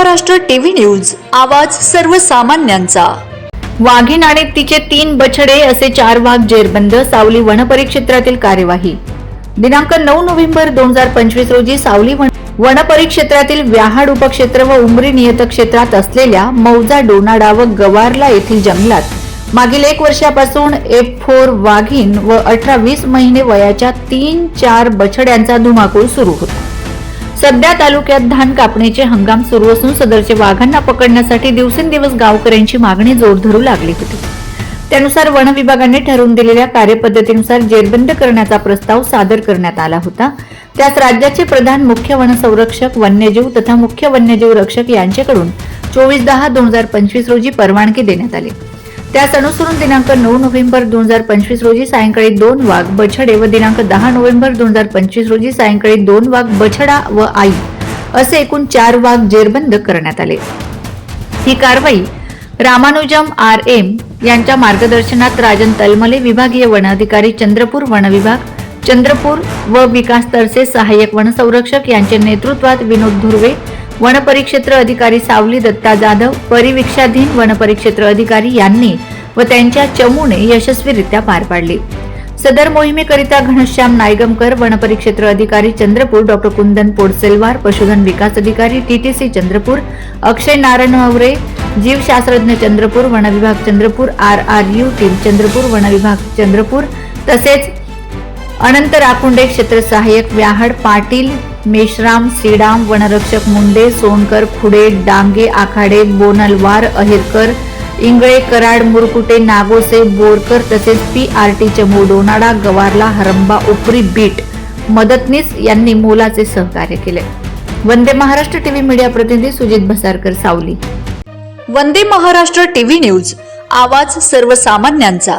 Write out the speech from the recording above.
Maharashtra TV news आवाज सर्वसामान्यांचा. वाघीण आणि तिचे तीन बछडे असे चार वाघ जेरबंद सावली वनपरिक्षेत्रातील कार्यवाही. दिनांक नऊ नोव्हेंबर दोन हजार पंचवीस रोजी सावली वन वनपरिक्षेत्रातील व्याहाड उपक्षेत्र व उमरी नियत क्षेत्रात असलेल्या मौजा डोनाडा व गवारला येथील जंगलात मागील एक वर्षापासून एफ फोर वाघीण व अठरा वीस महिने वयाच्या तीन चार बछड्यांचा धुमाकूळ सुरू होता. सध्या तालुक्यात धान कापणीचे हंगाम सुरू असून सदरचे वाघांना पकडण्यासाठी दिवसेंदिवस गावकऱ्यांची मागणी जोर धरू लागली होती. त्यानुसार वन विभागाने ठरवून दिलेल्या कार्यपद्धतीनुसार जेरबंद करण्याचा प्रस्ताव सादर करण्यात आला होता. त्यास राज्याचे प्रधान मुख्य वन संरक्षक वन्यजीव तथा मुख्य वन्यजीव रक्षक यांच्याकडून चोवीस दहा दोन हजार पंचवीस रोजी परवानगी देण्यात आली. त्यास अनुसरून दिनांक नऊ नोव्हेंबर दोन हजार पंचवीस रोजी सायंकाळी दोन वाघ बछडे व दिनांक दहा नोव्हेंबर दोन हजार पंचवीस रोजी सायंकाळी दोन वाघ बछडा व आई असे एकूण चार वाघ जेरबंद करण्यात आले. ही कारवाई रामानुजम आर एम यांच्या मार्गदर्शनात राजन तलमले विभागीय वनाधिकारी चंद्रपूर वन विभाग चंद्रपूर व विकास तरसे सहाय्यक वनसंरक्षक यांच्या नेतृत्वात विनोद धुर्वे वनपरिक्षेत्र अधिकारी सावली दत्ता जाधव परिवीक्षाधीन वनपरिक्षेत्र अधिकारी यांनी व त्यांच्या चमूने यशस्वीरित्या पार पाडली. सदर मोहिमेकरिता घनश्याम नायगमकर वनपरिक्षेत्र अधिकारी चंद्रपूर डॉक्टर कुंदन पोडसेलवार पशुधन विकास अधिकारी टीटीसी चंद्रपूर अक्षय नारायण अवरे जीवशास्त्रज्ञ चंद्रपूर वनविभाग Chandrapur R R U team Chandrapur वनविभाग चंद्रपूर तसेच अनंत राखुंडे क्षेत्र सहाय्यक व्याहाड पाटील मेश्राम श्रीराम वनरक्षक मुंडे सोनकर खुडे डांगे आखाडे बोनलवार अहिरकर इंगळे कराड मुरकुटे नागोसे बोरकर तसेच पी आर टी चमू डोनाडा गवारला हरंबा उपरी बीट मदतनीस यांनी मोलाचे सहकार्य केले. वंदे महाराष्ट्र टीव्ही मीडिया प्रतिनिधी सुजित भसारकर सावली. वंदे महाराष्ट्र टीव्ही न्यूज आवाज सर्वसामान्यांचा.